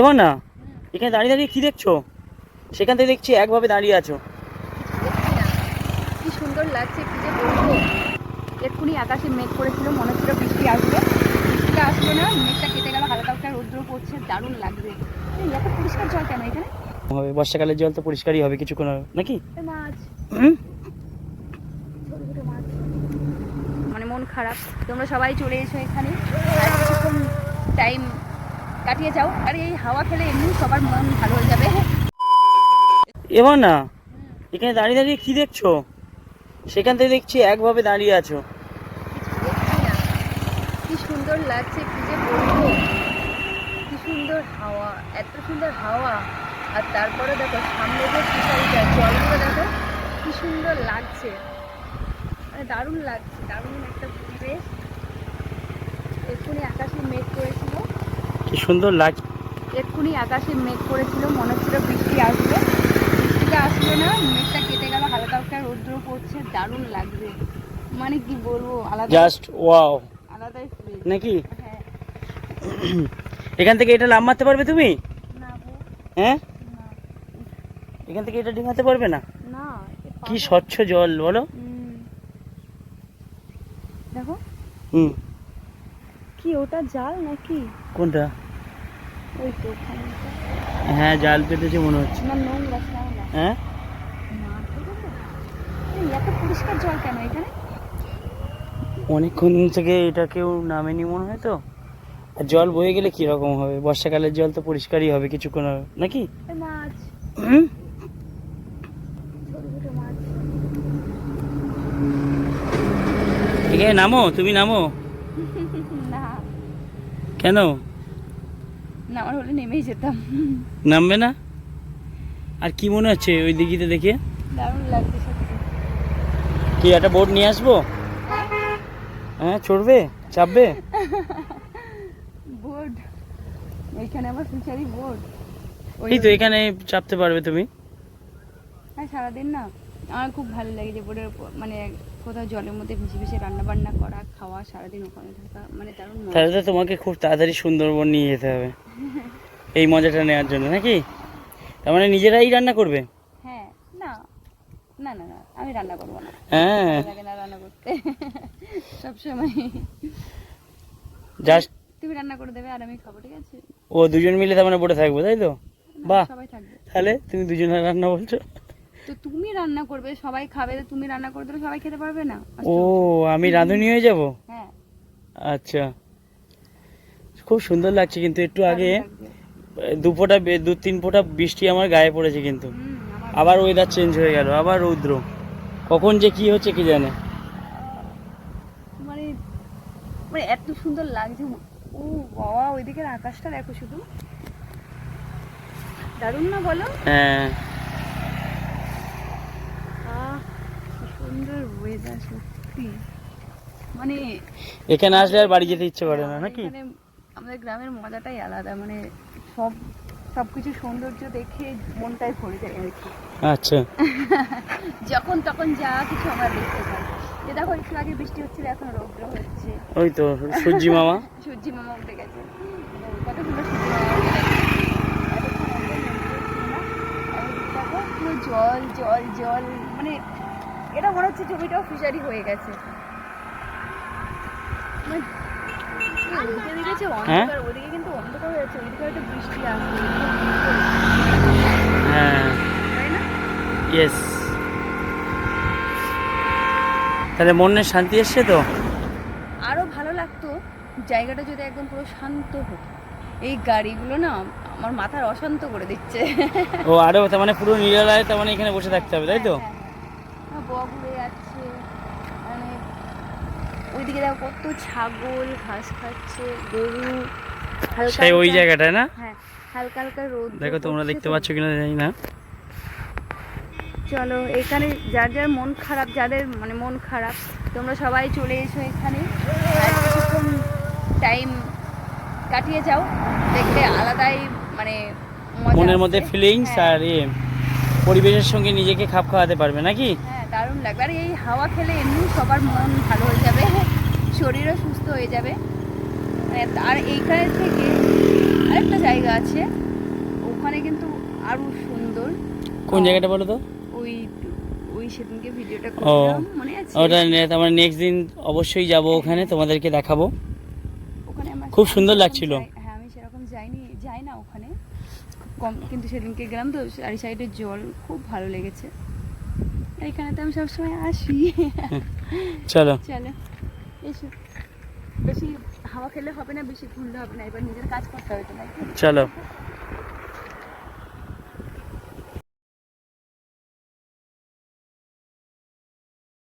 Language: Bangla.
এবার না এখানে দাঁড়িয়ে দাঁড়িয়ে কি দেখছ? সেখান থেকে দেখছি একভাবে দাঁড়িয়ে আছো। কি সুন্দর লাগছে কি যে বলব। এক্ষুনি আকাশে মেঘ করেছিল মনে হচ্ছিল বৃষ্টি আসবে। বৃষ্টিটা আসলো না মেঘটা কেটে গেল হালকা হালকা রৌদ্র পড়ছে দারুণ লাগবে। এত পরিষ্কার জল কেন এখানে? হবে বর্ষাকালের জল তো পরিষ্কারই হবে কিছুক্ষণ হবে, নাকি? মাছ। মানে মন খারাপ। তোমরা সবাই চলে এসো এখানে। আর কিছুক্ষণ টাইম কাটিয়ে যাও। আর এই হাওয়া খেলে এমনি সবার মন ভালো হয়ে যাবে। এবার না এখানে দাঁড়িয়ে দাঁড়িয়ে কি দেখছ? সেখান থেকে দেখছি একভাবে দাঁড়িয়ে আছো। কি সুন্দর লাগছে কি যে বলব। কি সুন্দর হাওয়া এত সুন্দর হাওয়া। আর তারপরে দেখো সামনে যে ফিশারিটা জলগুলো দেখো কি সুন্দর লাগছে। মানে দারুণ লাগছে দারুণ একটা পরিবেশ। এক্ষুনি আকাশে মেঘ করেছিল কি সুন্দর লাগ এক্ষুনি আকাশে মেঘ করেছিল মনে হচ্ছিল বৃষ্টি আসবে। বৃষ্টিটা আসলো না মেঘটা কেটে গেল হালকা হালকা রৌদ্র পড়ছে দারুণ লাগবে। মানে কি বলব আলাদা জাস্ট ওয়াও আলাদাই ফিল নাকি? হ্যাঁ। এখান থেকে এটা লাভ মারতে পারবে তুমি? না হ্যাঁ? এখান থেকে এটা ডিঙাতে পারবে না? না কি স্বচ্ছ জল বলো। দেখো। হুম। কি ওটা জাল নাকি? কোনটা? ওই তো হ্যাঁ জাল পেতেছে মনে হচ্ছে। হ্যাঁ? পরিষ্কার জল কেন এখানে? অনেকক্ষণ থেকে এটা কেউ নামেনি মনে হয় তো। আর জল বয়ে গেলে কি রকম হবে? বর্ষাকালের জল তো পরিষ্কারই হবে কিছুক্ষণ হবে নাকি? মাছ। নামো তুমি নামো। কেন? না আমার হলে নেমেই যেতাম। নামবে না? আর কি মনে হচ্ছে ওই দিঘিতে দেখে? দারুণ লাগছে কি একটা বোট নিয়ে আসব? হ্যাঁ চড়বে? চাপবে? বোর্ড এইখানে আবার ফিশারি বোর্ড এই তো এখানে চাপতে পারবে তুমি। হ্যাঁ সারাদিন না আমার খুব ভালো লাগে যে উপর মানে কোথাও জলের মধ্যে ভেসে ভেসে রান্না বান্না করা খাওয়া সারাদিন ওখানে থাকা মানে দারুণ তাহলে তো তোমাকে খুব তাড়াতাড়ি সুন্দরবন নিয়ে যেতে হবে। এই মজাটা নেওয়ার জন্য নাকি? তার মানে নিজেরাই রান্না করবে? হ্যাঁ না না না না আমি রান্না করব না। হ্যাঁ। লাগে না রান্না করতে। সবসময় জাস্ট তুমি রান্না করে দেবে আর আমি খাব ঠিক আছে? ও দুজন মিলে তার মানে বোটে থাকব তাই তো? বাহ। সবাই থাকবে। তাহলে তুমি দুজনে রান্না বলছো? তো তুমি রান্না করবে সবাই খাবে তো তুমি রান্না করে দিলে সবাই খেতে পারবে না? ও আমি রাঁধুনি হয়ে যাব? হ্যাঁ। আচ্ছা। খুব সুন্দর লাগছে কিন্তু একটু আগে। দু ফোঁটা দু তিন ফোঁটা বৃষ্টি আমার গায়ে পড়েছে কিন্তু। আবার ওয়েদার চেঞ্জ হয়ে গেল আবার রৌদ্র। কখন যে কি হচ্ছে কি জানে? মানে মানে এত সুন্দর লাগছে ও বাবা ওইদিকের আকাশটা দেখো শুধু। দারুণ না বলো? হ্যাঁ। সুন্দর ওয়েদার সত্যি। মানে এখানে আসলে আর বাড়ি যেতে ইচ্ছে করে না নাকি? এখানে আমাদের গ্রামের মজাটাই আলাদা মানে সব সবকিছু সৌন্দর্য দেখে মনটাই ভরে যায় আর কি। আচ্ছা। যখন তখন যা কিছু আমরা দেখতে পাই। যে দেখো একটু আগে বৃষ্টি হচ্ছিল এখন রৌদ্র হচ্ছে। ওই তো সূর্যি মামা। সূর্যি মামা উঠে গেছে। কত সুন্দর সূর্যি মামা জল জল জল। মানে এটা মনে হচ্ছে জমিটাও ফিশারি হয়ে গেছে। মানে, হ্যাঁ? হয়ে। ইয়েস তাহলে মনের শান্তি এসছে তো? আরও ভালো লাগতো জায়গাটা যদি একদম পুরো শান্ত হতো। এই গাড়িগুলো না আমার মাথার অশান্ত করে দিচ্ছে। ও আরও তার মানে পুরো নিরালায় তার মানে এখানে বসে থাকতে হবে তাই তো? হ্যাঁ। বক মানে ওইদিকে দেখো কত ছাগল ঘাস খাচ্ছে গরু হালকা সেই ওই জায়গাটায় না? হ্যাঁ হালকা হালকা রোদ দেখো তোমরা দেখতে পাচ্ছ কিনা জানি না। চলো এখানে যার যার মন খারাপ যাদের মানে মন খারাপ তোমরা সবাই চলে এসো এখানে। কিছুক্ষণ টাইম কাটিয়ে যাও দেখবে আলাদাই মানে মনের মধ্যে ফিলিংস হ্যাঁ, আর এ পরিবেশের সঙ্গে নিজেকে খাপ খাওয়াতে পারবে নাকি? হ্যাঁ দারুণ লাগবে। আর এই হাওয়া খেলে এমনি সবার মন ভালো হয়ে যাবে শরীরও সুস্থ হয়ে যাবে। আর এইখানে থেকে আরেকটা জায়গা আছে ওখানে কিন্তু আরও সুন্দর। কোন জায়গাটা বলো তো? ওই ওই সেদিনকে ভিডিওটা করলাম মনে আছে? ওটা নেক্সট দিন অবশ্যই যাব ওখানে তোমাদেরকে দেখাবো। ওখানে আমার খুব সুন্দর লাগছিল। হ্যাঁ আমি সেরকম যাইনি যাই না ওখানে। খুব কম কিন্তু সেদিনকে গেলাম তো চারি সাইডের জল খুব ভালো লেগেছে। এখানে তো আমি সবসময় আসি। চলো। চলো। এসো। বেশি হাওয়া খেলে হবে না, বেশি ঘুরলে হবে না, এবার নিজের কাজ করতে হবে তো চলো।